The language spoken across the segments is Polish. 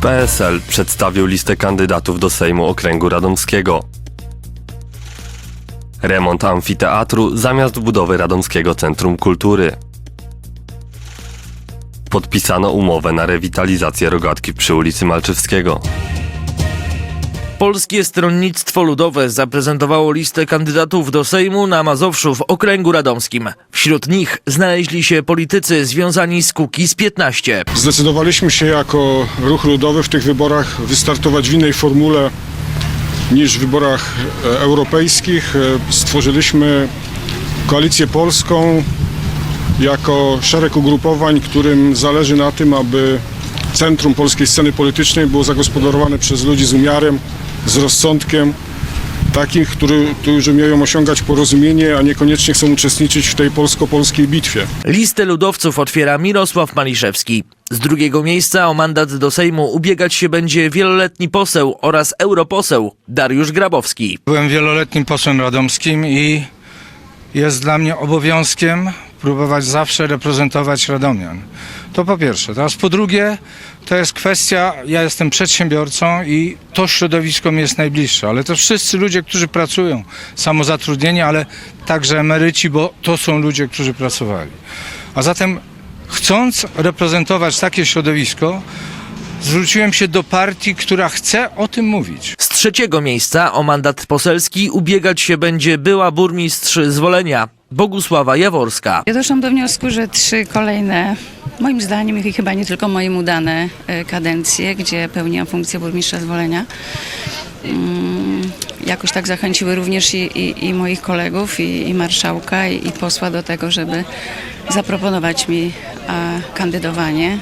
PSL przedstawił listę kandydatów do Sejmu Okręgu Radomskiego. Remont amfiteatru zamiast budowy Radomskiego Centrum Kultury. Podpisano umowę na rewitalizację rogatki przy ulicy Malczewskiego. Polskie Stronnictwo Ludowe zaprezentowało listę kandydatów do Sejmu na Mazowszu w Okręgu Radomskim. Wśród nich znaleźli się politycy związani z Kukiz 15. Zdecydowaliśmy się jako ruch ludowy w tych wyborach wystartować w innej formule niż w wyborach e, europejskich. E, Stworzyliśmy koalicję polską jako szereg ugrupowań, którym zależy na tym, aby centrum polskiej sceny politycznej było zagospodarowane przez ludzi z umiarem, z rozsądkiem, takich, który, którzy umieją osiągać porozumienie, a niekoniecznie chcą uczestniczyć w tej polsko-polskiej bitwie. Listę ludowców otwiera Mirosław Maliszewski. Z drugiego miejsca o mandat do Sejmu ubiegać się będzie wieloletni poseł oraz europoseł Dariusz Grabowski. Byłem wieloletnim posłem radomskim i jest dla mnie obowiązkiem próbować zawsze reprezentować Radomian. To po pierwsze. Teraz po drugie, to jest kwestia, ja jestem przedsiębiorcą i to środowisko mi jest najbliższe, ale to wszyscy ludzie, którzy pracują, samozatrudnieni, ale także emeryci, bo to są ludzie, którzy pracowali. A zatem chcąc reprezentować takie środowisko, zwróciłem się do partii, która chce o tym mówić. Z trzeciego miejsca o mandat poselski ubiegać się będzie była burmistrz Zwolenia Bogusława Jaworska. Ja doszłam do wniosku, że trzy kolejne, moim zdaniem i chyba nie tylko moim udane e, kadencje, gdzie pełniłam funkcję burmistrza zwolenia, mm, jakoś tak zachęciły również i, i, i moich kolegów, i, i marszałka, i, i posła do tego, żeby zaproponować mi e, kandydowanie.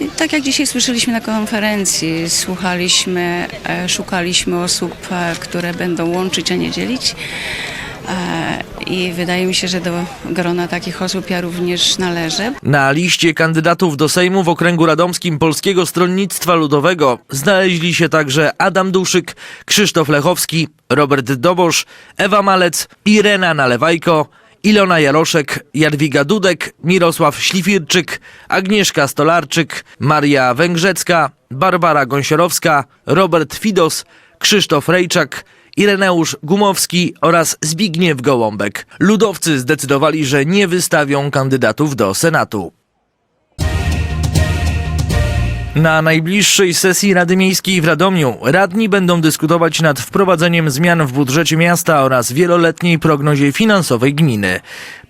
I tak jak dzisiaj słyszeliśmy na konferencji, słuchaliśmy, e, szukaliśmy osób, e, które będą łączyć, a nie dzielić. E, I wydaje mi się, że do grona takich osób ja również należę. Na liście kandydatów do Sejmu w Okręgu Radomskim Polskiego Stronnictwa Ludowego znaleźli się także Adam Duszyk, Krzysztof Lechowski, Robert Dobosz, Ewa Malec, Irena Nalewajko, Ilona Jaroszek, Jadwiga Dudek, Mirosław Ślifirczyk, Agnieszka Stolarczyk, Maria Węgrzecka, Barbara Gąsiorowska, Robert Fidos, Krzysztof Rejczak, Ireneusz Gumowski oraz Zbigniew Gołąbek. Ludowcy zdecydowali, że nie wystawią kandydatów do Senatu. Na najbliższej sesji Rady Miejskiej w Radomiu radni będą dyskutować nad wprowadzeniem zmian w budżecie miasta oraz wieloletniej prognozie finansowej gminy.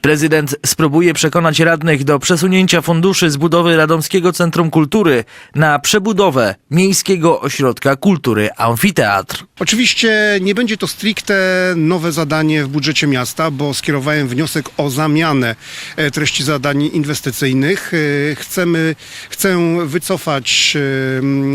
Prezydent spróbuje przekonać radnych do przesunięcia funduszy z budowy Radomskiego Centrum Kultury na przebudowę Miejskiego Ośrodka Kultury Amfiteatr. Oczywiście nie będzie to stricte nowe zadanie w budżecie miasta, bo skierowałem wniosek o zamianę e, treści zadań inwestycyjnych. E, Chcemy, chcę wycofać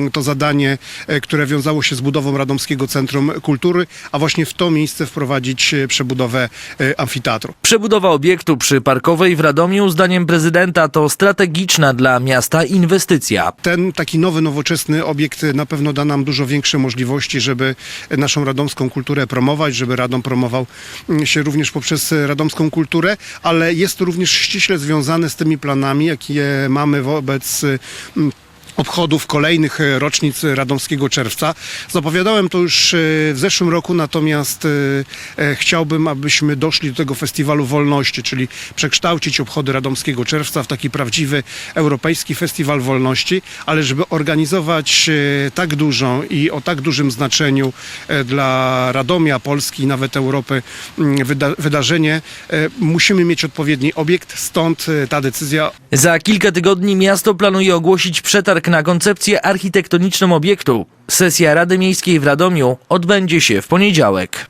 e, to zadanie, które wiązało się z budową Radomskiego Centrum Kultury, a właśnie w to miejsce wprowadzić przebudowę amfiteatru. Przebudowa obiektu przy Parkowej w Radomiu zdaniem prezydenta to strategiczna dla miasta inwestycja. Ten taki nowy, nowoczesny obiekt na pewno da nam dużo większe możliwości, żeby naszą radomską kulturę promować, żeby Radom promował mm, się również poprzez radomską kulturę, ale jest to również ściśle związane z tymi planami, jakie mamy wobec mm, obchodów kolejnych e, rocznic Radomskiego Czerwca. Zapowiadałem to już e, w zeszłym roku, natomiast e, chciałbym, abyśmy doszli do tego Festiwalu Wolności, czyli przekształcić obchody Radomskiego Czerwca w taki prawdziwy europejski Festiwal Wolności, ale żeby organizować tak dużą i o tak dużym znaczeniu dla Radomia, Polski i nawet Europy mm, wyda wydarzenie, musimy mieć odpowiedni obiekt, stąd ta decyzja Za kilka tygodni miasto planuje ogłosić przetarg na koncepcję architektoniczną obiektu. Sesja Rady Miejskiej w Radomiu odbędzie się w poniedziałek.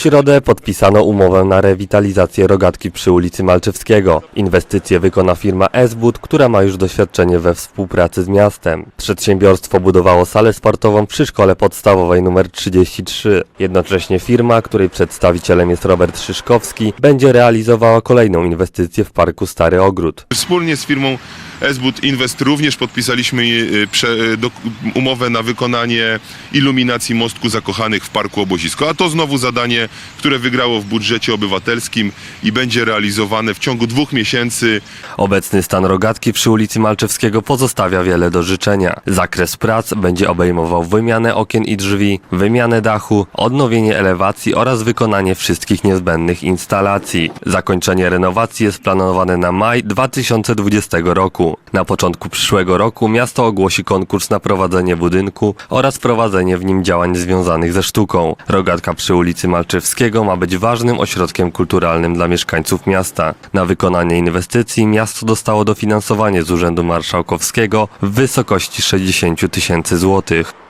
Środę podpisano umowę na rewitalizację rogatki przy ulicy Malczewskiego. Inwestycje wykona firma S-Bud, która ma już doświadczenie we współpracy z miastem. Przedsiębiorstwo budowało salę sportową przy szkole podstawowej nr 33. Jednocześnie firma, której przedstawicielem jest Robert Szyszkowski, będzie realizowała kolejną inwestycję w parku Stary Ogród. Wspólnie z firmą Esbud Invest również podpisaliśmy e, e, umowę na wykonanie iluminacji mostku zakochanych w Parku Obozisko. A to znowu zadanie, które wygrało w budżecie obywatelskim i będzie realizowane w ciągu dwóch miesięcy. Obecny stan rogatki przy ulicy Malczewskiego pozostawia wiele do życzenia. Zakres prac będzie obejmował wymianę okien i drzwi, wymianę dachu, odnowienie elewacji oraz wykonanie wszystkich niezbędnych instalacji. Zakończenie renowacji jest planowane na maj 2020 roku. Na początku przyszłego roku miasto ogłosi konkurs na prowadzenie budynku oraz prowadzenie w nim działań związanych ze sztuką. Rogatka przy ulicy Malczewskiego ma być ważnym ośrodkiem kulturalnym dla mieszkańców miasta. Na wykonanie inwestycji miasto dostało dofinansowanie z Urzędu Marszałkowskiego w wysokości 60 tysięcy złotych.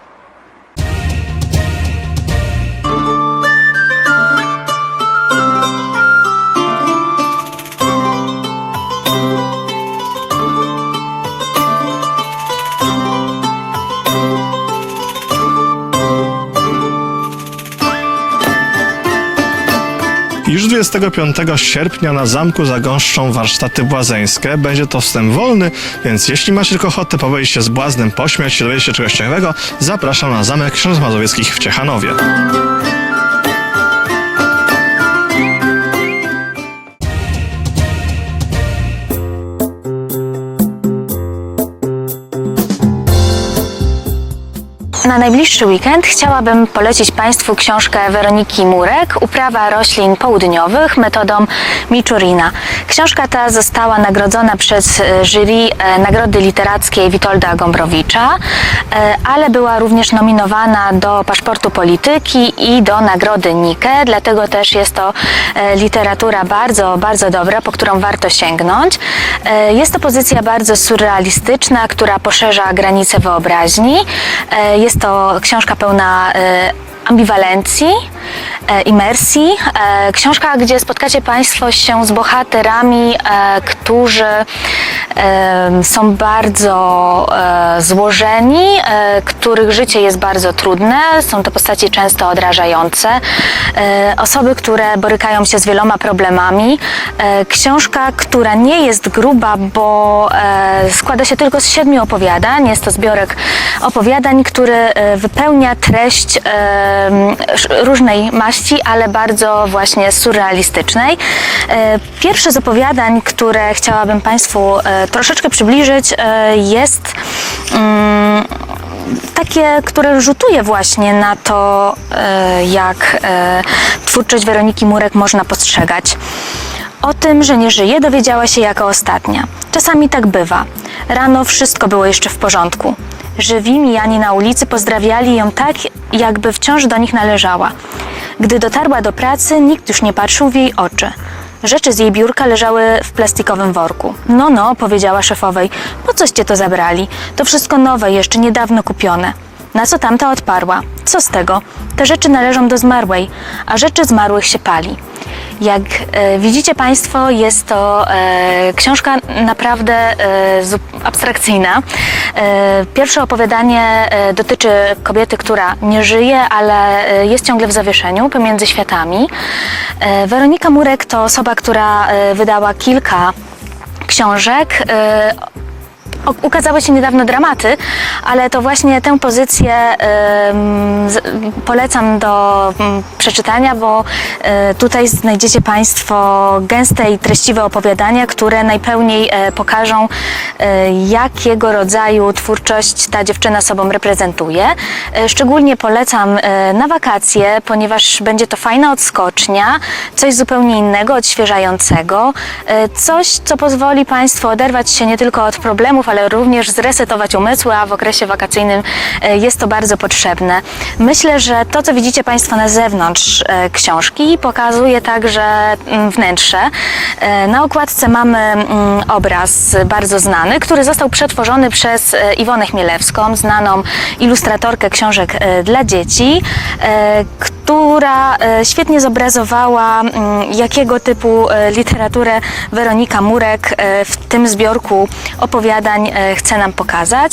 Już 25 sierpnia na zamku zagąszczą warsztaty błazeńskie. Będzie to wstęp wolny, więc jeśli macie tylko ochotę powiedzieć się z błaznem, pośmiać się, dowiedzieć się czegoś ciekawego, zapraszam na Zamek Książ Mazowieckich w Ciechanowie. Na najbliższy weekend chciałabym polecić Państwu książkę Weroniki Murek Uprawa roślin południowych metodą Miczurina. Książka ta została nagrodzona przez e, jury e, Nagrody Literackiej Witolda Gombrowicza, e, ale była również nominowana do Paszportu Polityki i do Nagrody Nike, dlatego też jest to literatura bardzo, bardzo dobra, po którą warto sięgnąć. Jest to pozycja bardzo surrealistyczna, która poszerza granice wyobraźni. E, To książka pełna e, ambiwalencji, e, imersji. E, Książka, gdzie spotkacie Państwo się z bohaterami, e, którzy są bardzo e, złożeni, e, których życie jest bardzo trudne. Są to postaci często odrażające. E, Osoby, które borykają się z wieloma problemami. Książka, która nie jest gruba, bo składa się tylko z siedmiu opowiadań. Jest to zbiorek opowiadań, który wypełnia treść różnej maści, ale bardzo właśnie surrealistycznej. Pierwsze z opowiadań, które chciałabym Państwu troszeczkę przybliżyć, e, jest mm, takie, które rzutuje właśnie na to, e, jak e, twórczość Weroniki Murek można postrzegać. O tym, że nie żyje, dowiedziała się jako ostatnia. Czasami tak bywa. Rano wszystko było jeszcze w porządku. Żywi mijani na ulicy pozdrawiali ją tak, jakby wciąż do nich należała. Gdy dotarła do pracy, nikt już nie patrzył w jej oczy. Rzeczy z jej biurka leżały w plastikowym worku. No, no, powiedziała szefowej, po coście to zabrali? To wszystko nowe, jeszcze niedawno kupione. Na co tamta odparła? Co z tego? Te rzeczy należą do zmarłej, a rzeczy zmarłych się pali. Jak e, widzicie Państwo, jest to e, książka naprawdę e, abstrakcyjna. Pierwsze opowiadanie dotyczy kobiety, która nie żyje, ale jest ciągle w zawieszeniu pomiędzy światami. Weronika Murek to osoba, która wydała kilka książek. Ukazały się niedawno dramaty, ale to właśnie tę pozycję polecam do mm, przeczytania, bo e, tutaj znajdziecie Państwo gęste i treściwe opowiadania, które najpełniej e, pokażą, e, jakiego rodzaju twórczość ta dziewczyna sobą reprezentuje. Szczególnie polecam na wakacje, ponieważ będzie to fajna odskocznia, coś zupełnie innego, odświeżającego, coś, co pozwoli Państwu oderwać się nie tylko od problemów, ale również zresetować umysły, a w okresie wakacyjnym e, jest to bardzo potrzebne. Myślę, że to, co widzicie Państwo na zewnątrz e, książki, pokazuje także mm, wnętrze. E, Na okładce mamy mm, obraz bardzo znany, który został przetworzony przez Iwonę Chmielewską, znaną ilustratorkę książek dla dzieci, która e, świetnie zobrazowała, mm, jakiego typu e, literaturę Weronika Murek e, w tym zbiorku opowiadań chce nam pokazać.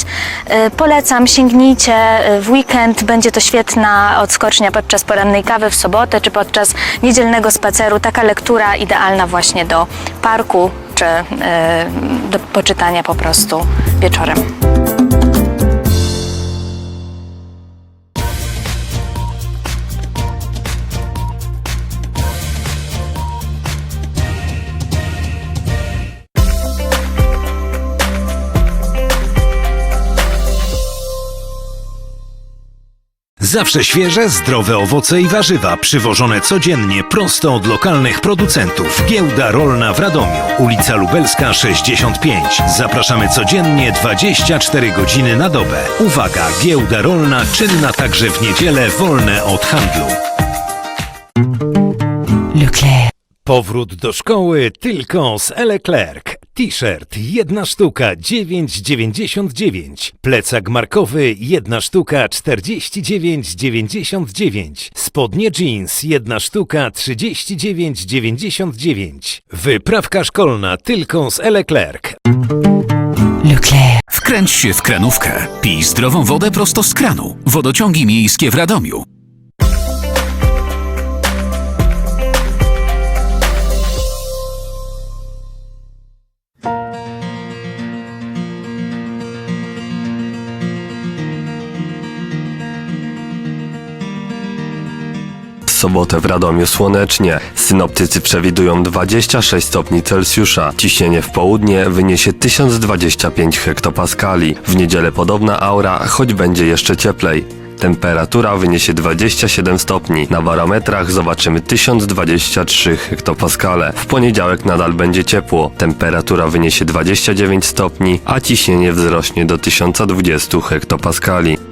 Polecam, sięgnijcie w weekend, będzie to świetna odskocznia podczas porannej kawy w sobotę czy podczas niedzielnego spaceru. Taka lektura idealna właśnie do parku czy do poczytania po prostu wieczorem. Zawsze świeże, zdrowe owoce i warzywa przywożone codziennie prosto od lokalnych producentów. Giełda Rolna w Radomiu, ulica Lubelska 65. Zapraszamy codziennie 24 godziny na dobę. Uwaga, giełda rolna czynna także w niedzielę wolne od handlu. Powrót do szkoły tylko z Eleclerc. T-shirt jedna sztuka 9,99. Plecak markowy jedna sztuka 49,99. Spodnie jeans jedna sztuka 39,99. Wyprawka szkolna tylko z Eleclerc. Wkręć się w kranówkę. Pij zdrową wodę prosto z kranu. Wodociągi miejskie w Radomiu. Sobotę w Radomiu słonecznie. Synoptycy przewidują 26 stopni Celsjusza. Ciśnienie w południe wyniesie 1025 hektopaskali. W niedzielę podobna aura, choć będzie jeszcze cieplej. Temperatura wyniesie 27 stopni. Na barometrach zobaczymy 1023 hektopaskale. W poniedziałek nadal będzie ciepło. Temperatura wyniesie 29 stopni, a ciśnienie wzrośnie do 1020 hektopaskali.